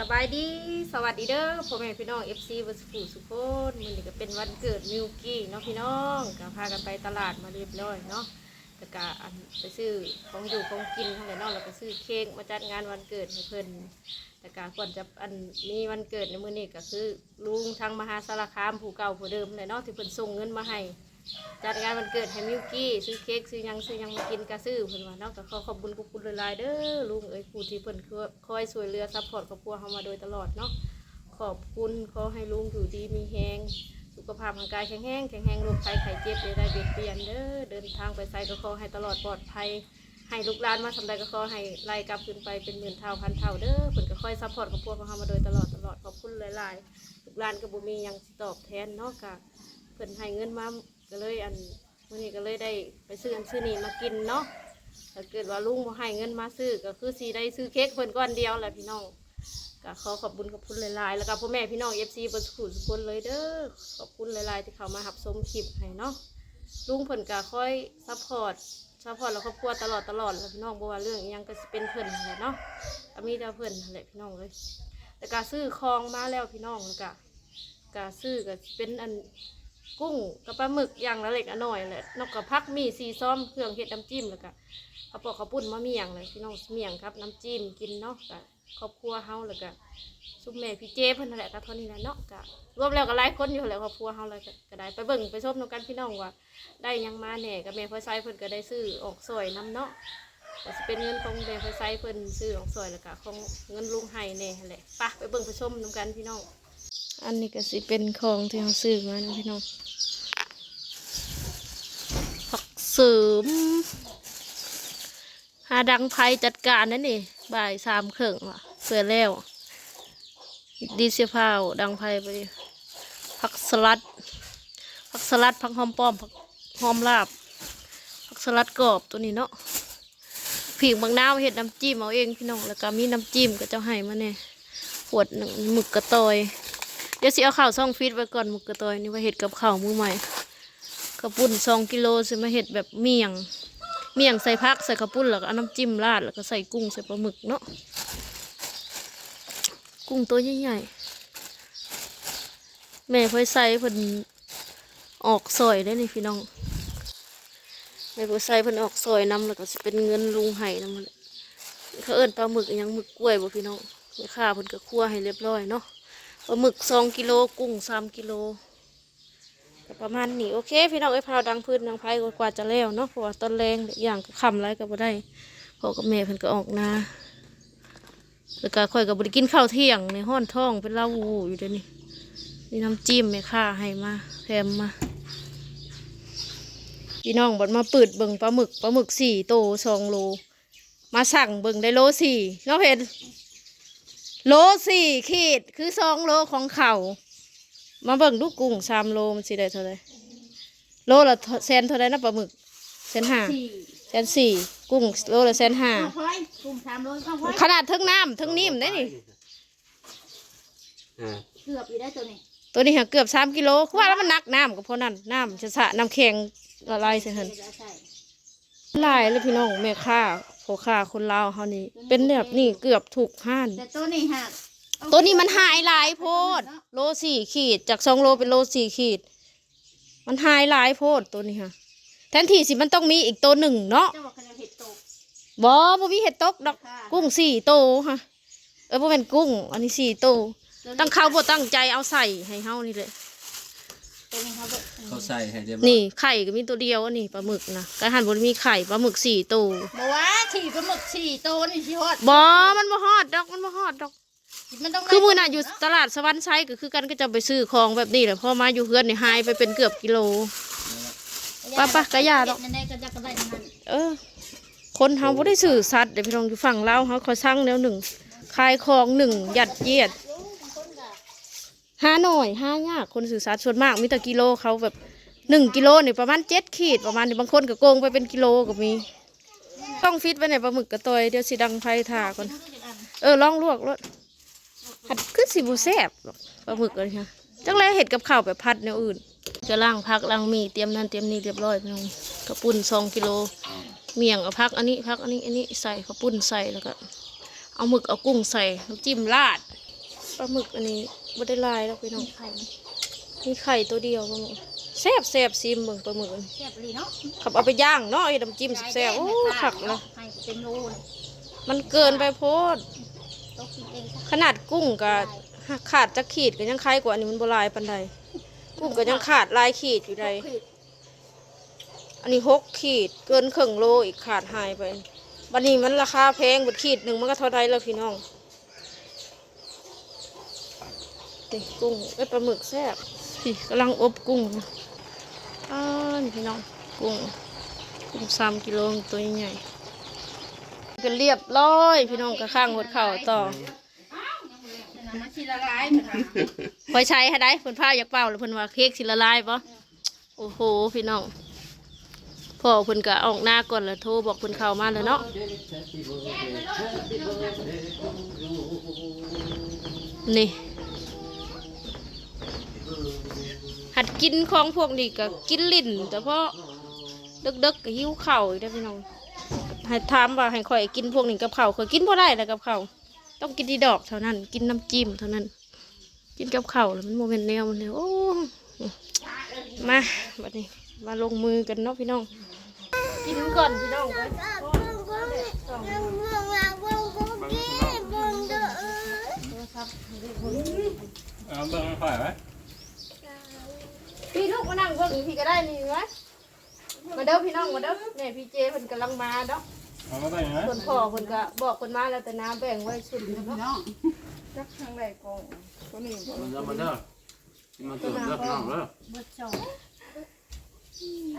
สบายดีสวัสดีเด้อพ่อแม่พี่น้อง FC บัสฟูสุโคนมือนี้ก็เป็นวันเกิดมิวกี้เนาะพี่น้องก็พากันไปตลาดมาเรียบร้อยเนาะแล้วก็อันไปซื้อของอยู่ของกินทั้งหลายเนาะแล้วก็ซื้อเค้กมาจัดงานวันเกิดให้เพิ่นแต่ก็ก่อนจะอันมีวันเกิดในมือนี้ก็คือลุงทางมหาสารคามผู้เก่าผู้เดิมเลยเนาะที่เพิ่นส่งเงินมาให้ จัดงานวันเกิดให้มิวกี้ซื้อเค้กซื้อยังซื้อยังมากินก็ซื้อเพิ่นว่าเนาะก็ขอขอบคุณขอบคุณหลายๆเด้อลุงเอ้ยผู้ที่เพิ่นคอยช่วยเหลือซัพพอร์ตครอบครัวเฮามาโดยตลอดเนาะขอบคุณขอให้ลุงอยู่ดีมีแฮงสุขภาพร่างกายแข็งแรงแข็งแรงโรคภัยไข้เจ็บอย่าได้เบียดเบียนเด้อเดินทางไปไสก็ขอให้ตลอดปลอดภัยให้ลูกหลานมาทำใดก็ขอให้ไล่กลับขึ้นไปเป็นหมื่นเท่าพันเท่าเด้อเพิ่นก็คอยซัพพอร์ตครอบครัวของเฮามาโดยตลอดตลอดขอบคุณหลายๆลูกหลานก็บ่มีหยังสิตอบแทนเนาะกะเพิ่นให้เงินมา ก็เลยอันวันนี้ก็เลยได้ไปซื้ออันซื้อนี่มากินเนาะถ้าเกิดว่าลุงบ่ให้เงินมาซื้อก็คือสีได้ซื้อเค้กเพิ่นก้อนเดียวแหละพี่น้องก็ขอขอบคุณขอบคุณหลายๆ แล้วก็พ่อแม่พี่น้องเอฟซีบนสุขุมสุคนเลยเด้อขอบคุณหลายๆที่เขามาหับชมคลิปให้เนาะลุงเพิ่นก็ค่อยซัพพอร์ตซัพพอร์ตแล้วครอบครัวตลอดตลอดแล้วพี่น้องบ่ว่าเรื่องอิหยังก็สิเป็นเพิ่นนั่นแหละเนาะก็มีแต่เพิ่นนั่นแหละพี่น้องเลยแล้วก็ซื้อคองมาแล้วพี่น้องแล้วก็ก็ซื้อก็เป็นอัน กุ้งกับปลาหมึกอย่างละเล็กละน้อยแหละนอกกับพักมีซีซ้อมเครื่องเห็ดน้ำจิ้มแล้วก็ข้าวปอกข้าวปุ้นมะเมี่ยงเลยพี่น้องเมี่ยงครับน้ำจิ้มกินเนาะกับครอบครัวเฮาแล้วก็ซุปแม่พี่เจเพิ่นนั่นแหละก็เท่านี้แหละเนาะก็รวมแล้วก็หลายคนอยู่แหละครอบครัวเฮาเลยก็ได้ไปเบิ่งไปชมนำกันพี่น้องว่า ได้ยังมาแหน่กับแม่พ่อไซเพิ่นก็ได้ซื้อออกซอยน้ำเนาะก็สิเป็นเงินของแม่พ่อไซเพิ่นซื้อออกซอยแล้วก็ของเงินลุงไห้แน่แหละไปไปเบิ่งไปชมนำกันพี่น้อง อันนี้ก็สิเป็นของที่เราซื้อมานะพี่น้องผักเสริม หาดังไพจัดการนั่นนี่บ่ายสามครึ่งว่ะเสือแล้ว ดีเสียพาวดังไพไปผักสลัดผักสลัดผักหอมป้อมผักหอมลาบผักสลัดกรอบตัวนี้เนาะผิงบางน้าวเห็ดน้ำจิ้มเอาเองพี่น้องแล้วก็มีน้ำจิ้มก็จะให้มาเนี่ยขวดหนึ่งหมึกกระตอย ดี๋ยวสิเอาข้าวซองฟีดไว้ก่อนมึกกระตอยนี่ว่าเห็ดกับข้าวมือใหม่กระปุ่นสองกิโลสิมาเห็ดแบบเมี่ยง เมี่ยงใส่พักใส่กระปุ่นแล้วก็เอาน้ำจิ้มราดแล้วก็ใส่กุ้งใส่ปลาหมึกเนาะกุ้งตัวใหญ่ๆแม่พ่อใส่เพิ่นออกซอยได้นี่พี่น้องแม่พ่อใส่เพิ่นออกซอยน้ำแล้วก็สิเป็นเงินลุงไห้น้ำมันเขาเอิ้นปลาหมึกยังหมึกกล้วยบ่พี่น้องแม่ค้าเพิ่นก็คั่วให้เรียบร้อยเนาะ ปลาหมึกสองกิโลกุ้งสามกิโลประมาณนี้โอเค พี่น้องไอ้ยพราวดังพื้นดังไพ่กว่าจะแล้วเนาะเพราะว่าต้นแรงอย่างก็คำไรก็บ่ได้พ่อกับแม่เพิ่นก็ออกนาแล้วก็ค่อยกับบริกินข้าวเที่ยงในห้อนท้องเป็นเล่าวูอยู่เดี๋ยวนี้มีน้ำจิ้มแม่ค่าให้มาแถมมาพี่น้องบัดมาเปิดเบิ่งปลาหมึกปลาหมึกสี่โตสองโล มาสั่งเบิ่งได้โลสี่เนาะเห็น โลสี่ขีดคือสองโลของเขามาเบิ่งลูกกุ้งสามโลมันสิได้เท่าไหรโลละแสนเท่าไหรนะปลาหมึกแสนห้าสี่แสนสี่กุ้งโลละแสนห้าเอาไว้กลุ่มสามร้อยเอาไว้ขนาดทั้งน้ำทั้งนิ่มได้นี่อ่าเกือบอยู่ได้ตัวนี้ตัวนี้หาเกือบสามกิโลคือว่าแล้วมันหนักน้ำก็เพราะนั่นน้ำจะสะน้ำแข็งละลายใส่หันเดี๋ยวใส่ลายเลยพี่น้องแม่ค้า พ่อค้าคนลาวเฮานี่เป็นแบบนี้เกือบถูกห้านแต่ตัวนี้ฮะตัวนี้มันหายหลายโพด โลสี่ขีด จากสองโลเป็นโลสี่ขีด มันหายหลายโพดตัวนี้ค่ะ แทนที่สิมันต้องมีอีกตัวหนึ่งเนาะเจ้าว่าเขาจะเห็ดตกบอบ่มีเห็ดตกดอกค่ะกุ้งสี่โตวค่ะ เออบ่เป็นกุ้ง อันนี้สี่โตวตั้งเขาบ่ตั้งใจเอาใส่ให้เฮานี่เลย ตัวนี้เขาบอกเขาใส่ให้เรียบร้อยนี่ไข่ก็มีตัวเดียวอันนี้ปลาหมึกนะกระหันบ่ได้มีไข่ปลาหมึกสี่โตวบอกว่าขี่ปลาหมึกสี่ตัวนี่ชิฮอดบอมันบ่ฮอดดอกมันบ่ฮอดดอก มันต้องได้คือมื้อน่ะอยู่ตลาดสวรรค์ไซก็คือกันก็จะไปซื้อของแบบนี้แหละพอมาอยู่เฮือนนี่หายไปเป็นเกือบกิโลปะปะกะยาดอก นั่นได้ก็จะก็ได้ทั้งนั้นเออ คนเฮาบ่ได้สื่อสัตว์เดี๋ยวพี่น้องอยู่ฝั่งลาวเฮาเขาสั่งแล้วหนึ่งขายของหนึ่งยัดเยียด ห้าหน่อยห้ายากคนสื่อสัตว์ส่วนมากมีแต่กิโลเขาแบบหนึ่งกิโลเนี่ยประมาณเจ็ดขีดประมาณนี้บางคนก็โกงไปเป็นกิโลก็มี ต้องฟิตไว้ในปลาหมึกกระตอยเดี๋ยวสิดังไฟถ่าก่อนเออลองลวกรสผัดคือสิบ่แซบปลาหมึกเลยค่ะจังเลยเห็ดกับข้าวแบบผัดแนวอื่นจะล่างพักล่างมีเตรียมนั่นเตรียมนี่เรียบร้อยพี่น้องกระปุ่นสองกิโลเมี่ยงเอาพักอันนี้พักอันนี้อันนี้ใส่ข้าวปุ้นใส่แล้วก็ เอาหมึกเอากุ้งใส่น้ำจิ้มราดปลาหมึกอันนี้ บ่ได้หลายแล้วพี่น้องมีไข่ไหมมีไข่ตัวเดียวปลาหมึกแซ่บแซ่บซิมเบิ่งปลาหมึกอันนี้แซ่บดีเนาะขับเอาไปย่างเนาะไอ้น้ำจิ้มแซ่บๆโอ้ขักละให้เป็นโลเลยมันเกินไปโพดต้องกินเองสักขนาดกุ้งก็ขาดจะขีดก็ยังคล้ายกว่าอันนี้มันโบราณปันใดกุ้งก็ยังขาดลายขีดอยู่ใดขีดอันนี้หกขีดเกินครึ่งโลอีกขาดหายไปบันนี้มันราคาแพงบดขีดหนึ่งมันก็เท่าไรแล้วพี่น้อง นี่กุ้งเอ้ยปลาหมึกแซ่บพี่กำลังอบกุ้งอ้าวนี่พี่น้องกุ้งกุ้งสามกิโลตัวใหญ่ๆก็เรียบร้อยพี่น้องก็ข้างหดเข่าต่อมันชีละลายเหมือนกันพอใช้ให้ได้เพิ่นผ้าอยากเป่าหรือเพิ่นว่าเค้กสิละลายปะโอ้โหพี่น้องพ่อเพิ่นก็ออกหน้าก่อนแล้วโทรบอกเพิ่นเข้ามาแล้วเนาะนี่ หัดกินของพวกนี้ก็กินลิ้นแต่เพอดึกๆก็หิวเข่าได้พี่น้องให้ถามว่าให้ข่อยกินพวกนี้กับเข้าวข่อยกินบ่ได้แล้วกับเข้าต้องกินที่ดอกเท่านั้น กินน้ำจิ้มเท่านั้น กินกับเข้าแล้วมันโมเมนแนวมันเลยโอ้มาบัดนี้มาลงมือกันเนาะพี่น้อง กินก่อนพี่น้องเว้ยโทรศัพท์เอาเบิ่งค่อยไหม พี่ลูกมานั่งเบิ่งพี่ก็ได้นี่วะมาเด้อพี่น้องมาเด้อเนี่ยพี่เจเพิ่นกำลังมาเนาะเอามาได้ยังไงส่วนพ่อเพิ่นก็บอกเพิ่นมาแล้วแต่น้ำแบ่งไว้ชุดหนึ่งเนาะจักทางใดกองตัวนี้บ่มันเด้อมันเด้อกินมันตื่นเด้อพี่น้องเด้อเบิดสอง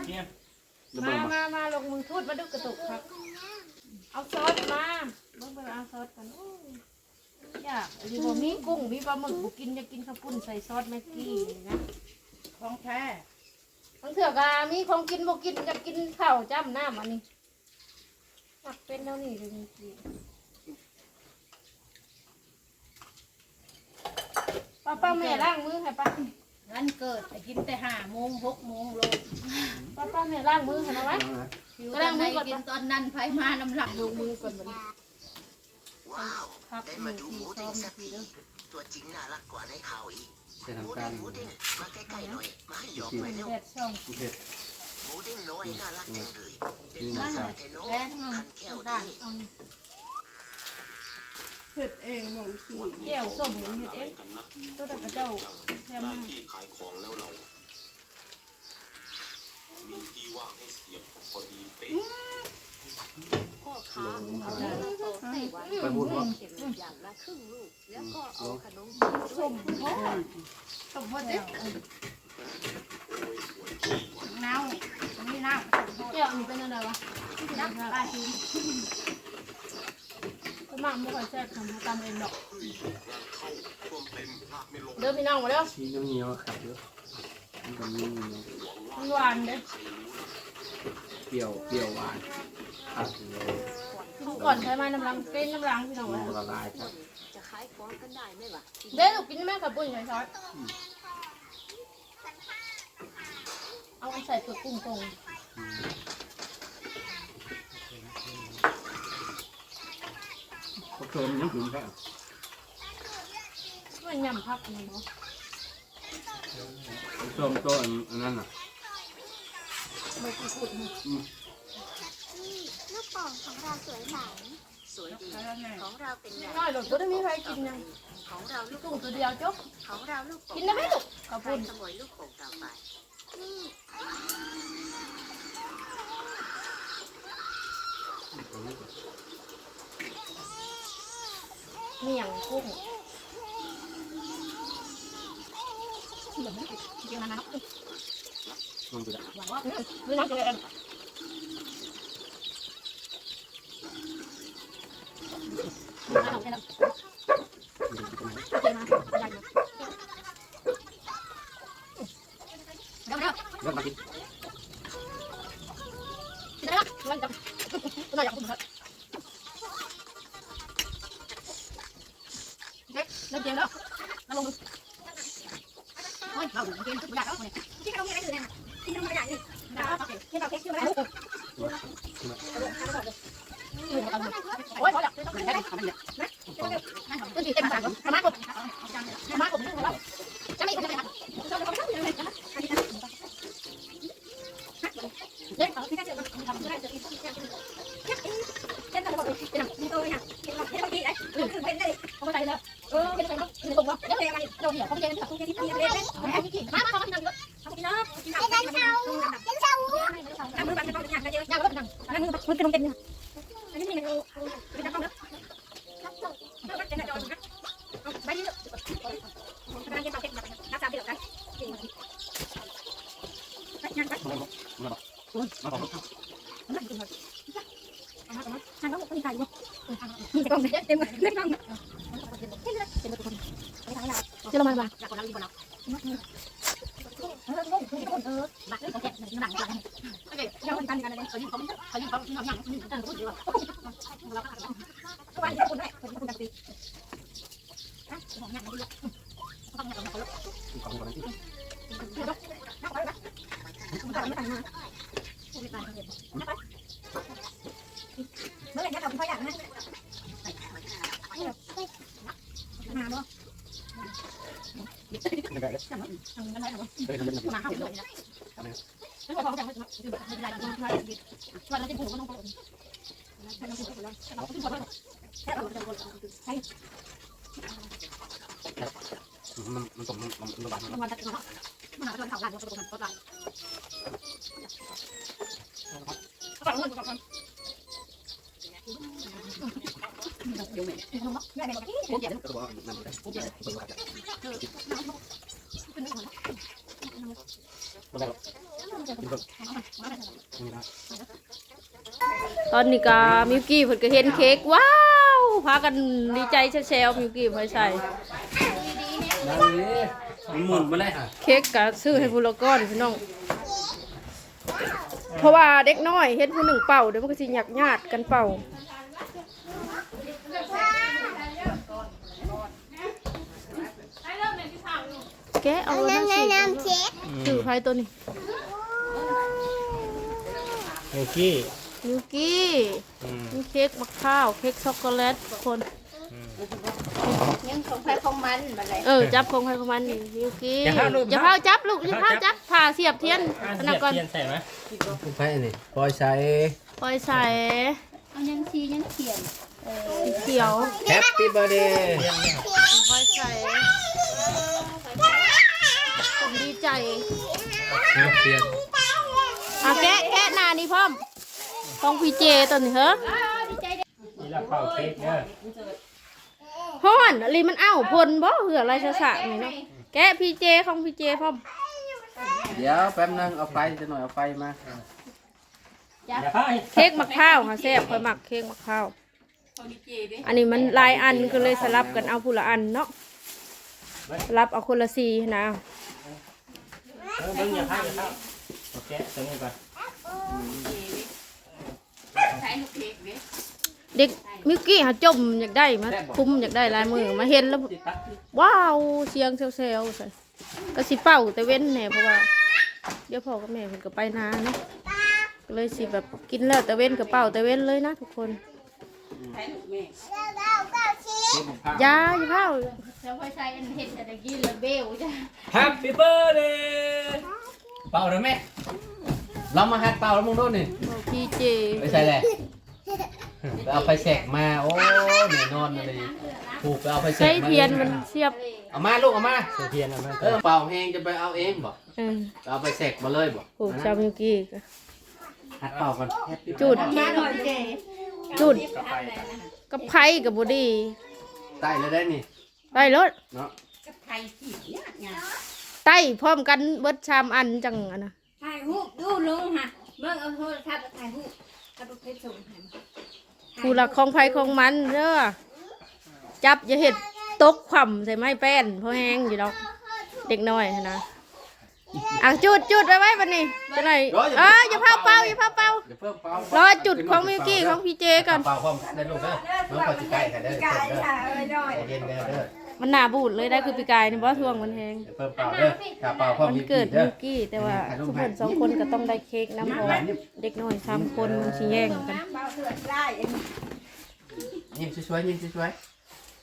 เนี่ยเดี๋ยวมาเบิ่งมามามาลงมือทูดมาดูกระตุกครับ เอาซอสมาเบิ่งเบิ่งเอาซอสกันโอ้ยอยากอันนี้บ่มีกุ้งมีปลาหมึกบ่กินอยากกินข้าวปุ้นใส่ซอสแม็กกี้นี่นะ ของแท้บางเถื่อกามีของกินบ่กินอยากกินข้าวจ้ำน้ำอันนี้อยากเป็นแล้วนี่เลยจริงๆป้าป้าแม่ล้างมือให้ป้าวันเกิดแต่กินแต่ห้าโมงหกโมงโลป้าป้าแม่ล้างมือให้หนะไว้ อยู่ตอนไหนกินตอนนั้นไผมาน้ำหลักลงมือก่อนบัดนี้พักหนึ่งทีซ้อมนาทีเด้อตัวจริงน่ารักกว่าในข่าวอีก ใช้หมูทำการเด้งหมูเด้งมาใกล้ๆหน่อยมาให้หยอกหน่อยเร็วแดดช่องเผ็ดหมูเด้งน้อยน่ารักจังเลยนี่นะครัเทโนแล้งพันแก้วได้นี่เอานี่เฮ็ดเองบ่สิแก้วส้มหรือเห็ดเอ๊ะตัวแต่กระเจ้าแซ่บมากไปพูดว่าส้มโพด ส้มโพดเด็ดเน่าอันนี้เน่าส้มโพดแก้วมันเป็นอะไรวะน้ำปลาทีก็มากไม่ค่อยแซ่บทำให้ตามเองดอกเด้อพี่น้องมาเด้อชีน้ำเหนียวครับเด้อมันก็มีเหนียวมันหวานเด้อเปรี้ยวเปรี้ยวหวาน ครับเลยกินก่อนใช้ไม้น้ำลังเป็นน้ำลังพี่น้องมันเว้ยละลายครับจะขายของกันได้ไหมวะเด้อลูกกินแม่กับปุ้นใส่ซอสเอาไปใส่ตัวกุ้งตรงเขาเติมน้ำผึ้งแค่ช่วยยำพักนี่เนาะเขาเติมตัวอันนั้นน่ะไม่กี่ขุดนะ ลูกโป่งของเราสวยใสสวยดีแล้วไงของเราเป็นใหญ่น้อยหลดก็ได้มีใครกินยังของเราลูกกุ้งตัวเดียวจบของเราลูกโป่งกินได้ไหมลูกกับใครปุ้นขโมยลูกโป่งต่อไปเมี่ยงกุ้งเดี๋ยวนะนะมันจะได้นี่น้ำจะเป็น มาลองใช่แล้วยวเดี๋ยว เริ่มมากิน เดี๋ยวมันจะมันอยากคุณครับเด็กเล่นเกมแล้วมาลงมือโอ้ยเราเกมทุกอย่างแล้วเนี่ย ที่เราไม่ได้ถือเลยที่เราไม่ได้นี่ ดาวโอเค ที่เราเค้กชื่อ โอะไร อ้ยพอแล้วไม่ต้อง มัน ตัวที่เต็มสั่งสมาคมสมาคมของเราจะไม่คนจะไปทำเด็กเขาที่จะเจอมันทำได้จะกินที่จะเช่นเราบอกเป็นมีตัวอย่างเห็นเราเห็นเราดีไอ้คือเป็นได้เขาใจแล้วเออเป็นไปแล้วเป็นตรงว่าเดี๋ยวอะไรเราเหี่ยวเขาเย็นเขาเย็นที่เย็นเล่นเขากินมามาเขากินเยอะเขากินเนาะกินข้าวกินข้าวกินข้าวทำมือบันเป็นอย่างกันเยอะยาวแล้วเป็นอย่างมือมันเป็นลมเต็มเนี่ยอันนี้มันเป็นกระเพาะเนาะแล้วมันเป็นอะไรนะไปเยอะกำลังกินข้าวเก็บมารักษาเดือดกันงานไป ทางเราไม่มีใครอยู่มีแต่กล้องเต็มเลยกล้องจะล งมาบ้างจากคนเราดีกว่าเราเออเออบัตรของแกมันหลังหลังโอเคเราคนกันกันเลยเขาอยู่เขาเขาอยู่เขาเขาอย่างนี้กันพูดอยู่ว่าเราก็ก็วันนี้คุณได้คุณคุณกันตีนะของอย่างนี้ต้องอย่างเราเขาเมื่อ มาเข้าเลยนะไม่พอเขาจะคือแบบไม่ได้วันนั้นจะผูกก็ต้องผูกใช่ต้องผูกแล้วเราต้องผูกแล้วแค่เราจะผูกใช่ มันมันตกมันมันมันบาดมัน วันตะกี้มันหาตัวเขาหลังตัวมันก็ตายก็ต้องก็ต้องเดี๋ยวแม่แม่แม่ก็ผูกเดี๋ยว ก็บอกว่ามันได้ผมจะผมจะ ตอนนี้ก็มิวกี้เพิ่นก็เห็นเค้กว้าวพากันดีใจแซวๆมิวกี้เพิ่นใส่นั่นนี่มันหมุนไปเลยเค้กก็ซื้อให้ผู้ละก้อนพี่น้อง เพราะว่าเด็กน้อยเฮ็ดผู้หนึ่งเป่าเดี๋ยวมันก็สิหยักญาติกันเป่า แกะเอาแล้วนะสิน้ำเค้กถือไพ่ตัวนี้โอกี้มิวกี้อืมมีเค้กมะพร้าว เค้กช็อกโกแลตทุกคน ยังของใครของมันมาเลยเออ จับของใครของมันนี่มิวกี้อย่าพาจับลูกอย่าพาจับผ่าเสียบเทียนอะอันเสีนั้ยนบก่อนเทียนใส่ไหมคุณไพ่นี่ปล่อยใช้ปล่อยใส่เอายังชียังเขียนสีเขียว แฮปปี้เบอร์เดย์ปล่อยใส่ ผมดีใจแฮปปี้อะแกะแกะหน้านี่พร้อมของพี่เจตัวนี้เหรอนี่ละเป่าเค้กเด้อฮ้อนอะไรมันเอ้าพลบ่เหืออะไรสะๆนี่เนาะแกะพี่เจของพี่เจพร้อมเดี๋ยวแป๊บนึงเอาไฟจะหน่อยเอาไฟมาอย่าพายเค้กมะพร้าวค่ะแซ่บค่อยมักเค้กมะพร้าวอันนี้มันหลายอันก็เลยสลับกันเอาผู้ละอันเนาะสลับเอาคนละสีนะ เออเบิ่งอย่าพายอย่าพายโอเคตรงนี้ก่อนเด็กมิวกี้หาจมอยากได้มาคุมอยากได้ลายมือมาเห็นแล้วติดตัดว้าวเสียงเซลล์ใส่ก็สิเป่าแต่เว้นแหน่เพราะว่า เดี๋ยวพ่อกับแม่เพิ่นก็ไปนาเนาะก็เลยสิแบบกินแล้วแต่เว้นกับเป่าแต่เว้นเลยนะทุกคนที่ผมพายาอย่าเผา แล้วพอใช้อันเห็ดแต่กินแล้วเบลจ้ะแฮปปี้เบอร์เดย์เป่าเลยแม่เรามาฮัดเป่าแล้วมึงดูนี่บอกพี่เจไปใส่แหละไปเอาไปแสกมา โอ้แน่นอนเลยถูกไปเอาไปแสใช้กมาเทียนมันเสียบเอามาลูกเอามาเสียเทียนเอามาเออเป่าแห้งจะไปเอาเองบ่เออเอาไปแสกมาเลยบ่โอ้ชาวมิวกี้ก็ฮัดเป่าก่อนจุด มาหน่อยเจจุดกลับไปกับไผ่กับบดีใต้เลยได้นี่ ไปรถเนาะไทยสิเนี่ยงานไต้พร้อมกันเบิดชามอันจังอันนะถ่ายรูปดูลุงฮะเบิ่งเอาโทรศัพท์ถ่ายรูปเอาไปเพชรส่งให้ผู้หลักของไผ่ของมันเด้อจับอย่าเห็ดตกขว่ำใส่ไม้แป้นเพราะแห้งอยู่ดอกเด็กน้อยหั้นนะอะจุดจุดไว้ไว้บันนี้จะไหนเอออย่าเผาเป่าอย่าเผาเป่าอย่าเพิ่มเป่ารอจุดของมิวกี้ของพี่เจก่อน เป่าความได้ลูกเด้อเมื่อพอสิใกล้กันเด้อไก่เด้อค่ะเอ้ยน้อยใจเย็นเด้อเด้อ มันหนาบูดเลยได้คือปีกายนี่เพราะทวงมันแห้งอย่าเพิ่มเป่าเด้อถ้าเป่าความมันมีเกิดเด้อ มิวกี้แต่ว่าทุกคนสองคนก็ต้องได้เค้กน้ำเพราะว่าเด็กน้อยสามคนมันชิแย่งกันน้ำเบาเถื่อนไล่เองยิ้มสวยๆยิ้มสวย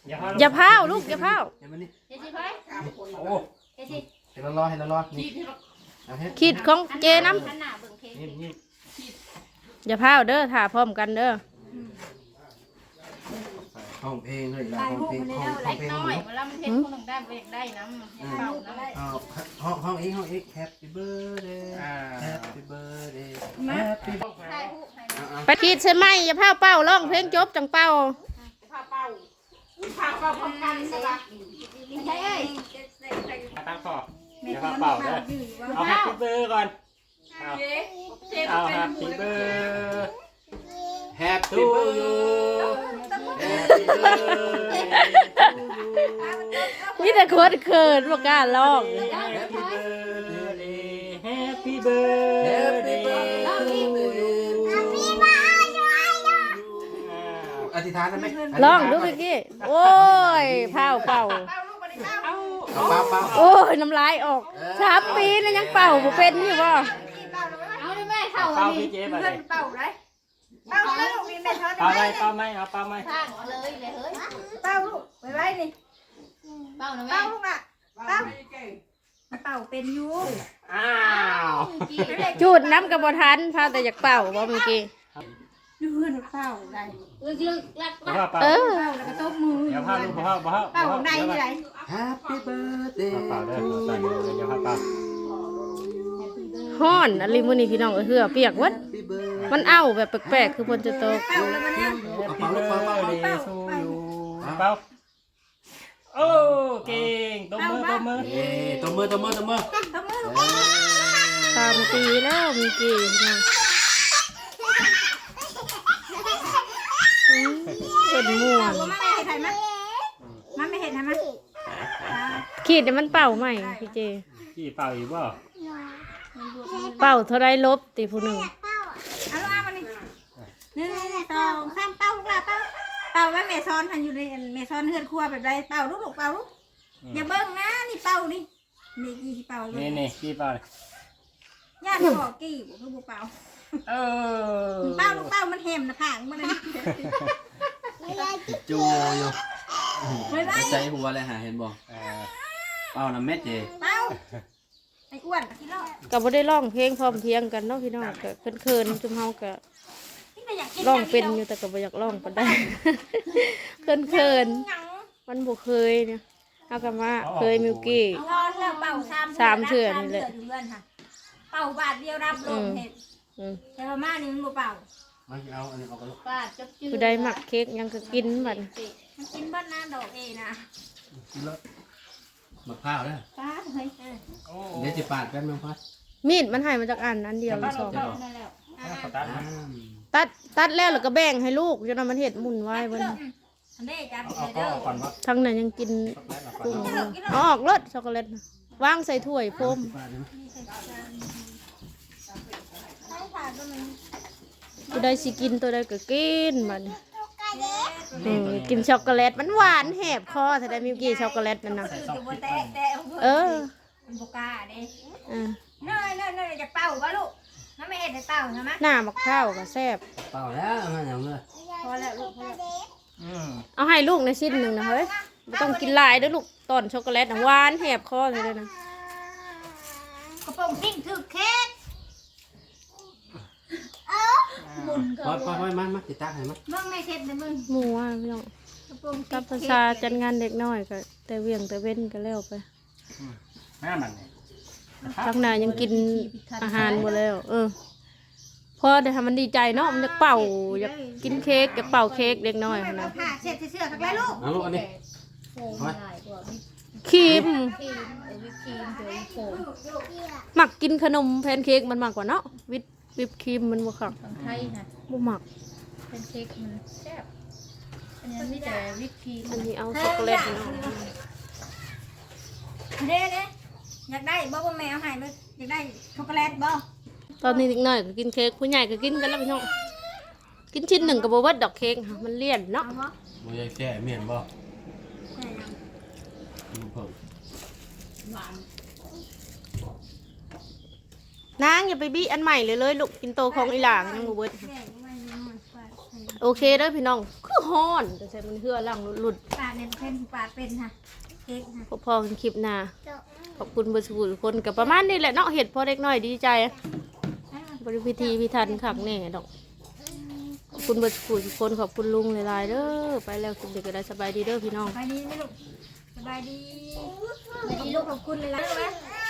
อย่าพาอย่าพาวลูกอย่าพาวเห็นไหมนี่เฮ็ดสิไปโอ้เฮ็ดสิเห็นแล้วรอเห็นแล้วรอนี่เอาเฮ็ดขีดของเจน้หันหน้าเบิ่งเค้กนี่นี่ำอย่าพาวเด้อถ่าพร้อมกันเด้อ ห้องเพลงเลยล่ะห้องเพลงห้องห้องเพลงน้ห้องอยเพลงเวลามันเฮ็ดคนหนึ่งได้บ่อยากได้น้ำอยากเป่าน้ำเอาห้องห้องอีกห้องอีก Happy birthday อ่า Happy birthday Happy ถ่ายรูปให้เอาเอาไปขีดใช่ไหมอย่าพาวเป้าร้องเพลงจบจังเป้าใช่เอ้ยมาตั้งคออย่าพาเป่าเด้อเอาแฮปปี้เบอร์ก่อนเอาเอาแฮปปี้เบอร์ Happy ทู birthday ยู Happy birthday to you มีแต่คนเขินบ่กล้าร้อง Happy birthday Happy birthday Happy birthday to you อธิษฐานได้ไหมร้องดูเมื่อกี้โอ้ยพาวเป่าเอาเปล่าเปล่าโอ้ยน้ำลายออกสามปีแล้วยังเป่าบ่เป็นอยู่บ่เอาเลยแม่เท่าเป่านี้พี่เจ๊ไปเลยเป่าไร ป่าไหมเป่าไหมเอาเป่าไหมสร้างเลยเลยเฮ้ย เป่าลูกไปไว้นี่เป่านะเป่าแม่ลูกอะเป่าเป่าเป็นอยู่อ้าวจูดน้ำกับบ่ทันพาแต่อยากเป่าบ่เมื่อกี้ดูเพื่อนเป่าได้ลึกลึกลักอย่าพาเป่าเออเป่าแล้วก็ตบมืออย่าพาลูกอย่าพาอย่าพาเป่าของใดที่ไหน Happy birthday เป่าเด้อเป่าเด้ออย่าพาเป่า ฮ้อนอะไรมื้อนี้พี่น้องเอ้ยเหือเปียกวัดมันเอ้าแบบแปลกๆคือฝนจะตก เป่าแล้วมันเนี่ยเป่าโอ้เก่งตบมือตบมือเย้ตบมือตบมือตบมือตบมือสามปีแล้วมื่อกี้พี่น้องอืมเป็นม่วนมันไม่เห็นใครมั้ยมันไม่เห็นใครมั้ยขีดเดี๋ยวมันเป่าใหม่พี่เจพี่เป่าอีกบ่ เป่าเท่าไรลบตีผู้หนึ่งเอาลูกเอามานี่หนึ่งสองสามเป่าลูกละเป่าเป่าไว้เมซอนทันอยู่ในเมซอนเฮือนครัวแบบไรเป่าลูกลูกเป่าลูกอย่าเบิ่งนะนี่เป่านี่นี่กี่เป่าอยู่นี่นี่พี่เป่าญาติบอกกี่บ่คือบ่เป่าเออเป้าลูกเป้ามันเห็มนะผางมันเลยจูอยู่ไม่ได้ใจหัวเลยหาเห็นบ่เออเป้าน้ำเม็ดเจเป้า ไอ้อ้วนที่รอดก็บ่ได้ร้องเพลงพร้อมเพรียงกันเนาะพี่น้องก็เคินๆจุมเฮาก็ที่ไม่อยากกินร้องเป็นอยู่แต่ก็บ่อยากร้องปานใด เคินหยังๆมันบ่เคยเนี่ยเฮาก็มาเคยมิวกี้นอนแล้วเป่าสามสามเทื่อนี่แหละสามเทื่อยู่เรือนค่ะ เป่าบาทเดียวรับลงเห็ดอืมแต่พม่านี่มันบ่เป่ามาเอาอันนี้เอากันลูกป้าจับจืดผู้ใดมักเค้กหยังก็กินบัดมันกินเบ้านหน้าดอกเอนะกินแล้ว มะพร้าวเด้อป้าเฮ้ยโอ้เดี๋ยวจะปาดแป๊บนึงพัดมีดมันให้มาจากอันอันเดียวหรือสองนั่นแหละขอตัดอ่าตัดตัดแล้วแล้วก็แบ่งให้ลูกจนว่ามันเฮ็ดหมุนไว้บนอันนี้จับเอาเด้อเอาก่อนว่าทั้งนั้นยังกินกุ้งอยู่เอาออกรสช็อกโกแลตน่ะวางใส่ถ้วยพรมปาดได้ไหมใช่ค่ะก็มันตัวใดสิกินตัวใดก็กินบัด นี้อืมกินช็อกโกแลตมันหวานแหบคอถ้าได้มิวกี้ช็อกโกแลตนั่นน่ะคือจะบ่แตะแตะเออมันบ่กล้าเด้อ่าเน้อยเน้อยเน้อยจะเป่าบ่ลูกมันไม่เห็นให้เป่าใช่ไหมหน้ามะพร้าวก็แซ่บเปล่าแล้วมาอย่างเลยพอแล้วลูกพอแล้วอืมเอาให้ลูกในชิ้นหนึ่งนะเฮ้ยไม่ต้องกินหลายเด้วยลูกตอนช็อกโกแลตน่ะหวานแหบคอเลยนะกระโปรงซิ่งถือเค้ก ปล่อยปล่อยปล่อยมามาติดตั้งให้มามึงไม่เช็ดเลยมึงหมูอะพี่น้องกระโปรงกับภาษาจัดงานเด็กน้อยก็แต่เวียงแต่เว้นก็แล้วไปแม่มันเนี่ยทั้งหนายังกินอาหารหมดแล้ว เออพอได้ทำมันดีใจเนาะมันจะเป่าอยากกินเค้กอยากเป่าเค้กเด็กน้อยไม่หั่นเอานะผ้าเช็ดเสื้อสักแล้วลูกเอาลูกอันนี้โฟมได้กว่าวิปครีมครีมเออวิปครีมเดี๋ยววิปโฟมหมักกินขนมแพนเค้กมันมากกว่าเนาะวิป วิปครีมมันบ่คักของไทยนะบ่หมัก เป็นเค้กมันแซ่บอันนี้มีแต่วิปครีมอันนี้เอาช็อกโกแลตเนาะเด้เด้อยากได้บ่บ่แม่เอาให้เลยอยากได้ช็อกโกแลตบ่ตอนนี้เด็กน้อยก็กินเค้กผู้ใหญ่ก็กินกันแล้วพี่น้องกินชิ้นหนึ่งกับโบเบิดดอกเค้กค่ะมันเลี่ยนเนาะเอาบ่บ่อยากแก้เมียนบ่ใช่ยัง อืมเพิ่มหวาน นางอย่าไปบี้อันใหม่เลยเลยลูกกินโตของอีหลางยังโบเบิดแก่ยังไงยังมันไปโอเคเด้อพี่น้องคือหฮ้อนแต่ใส่มันเหือล่างหลุดปาดเนี่ยเป็นปาดเป็นค่ะเค้กค่ะๆพอพอกันคลิปหน้าขอบคุณเบอร์สุขุทุกคนกับประมาณนี้แหละเนาะเห็ดพอเล็กน้อยดีใจบริพิธีพิธันขักแน่ดอกขอบคุณเบอร์สุขุทุกคนขอบคุณลุงหลายๆเด้อไปแล้วคุณเด็กก็ได้สบายดีเด้อพี่น้องสบายดีไหมลูกสบายดีสบายดีลูกขอบคุณเลยนะลูกนะ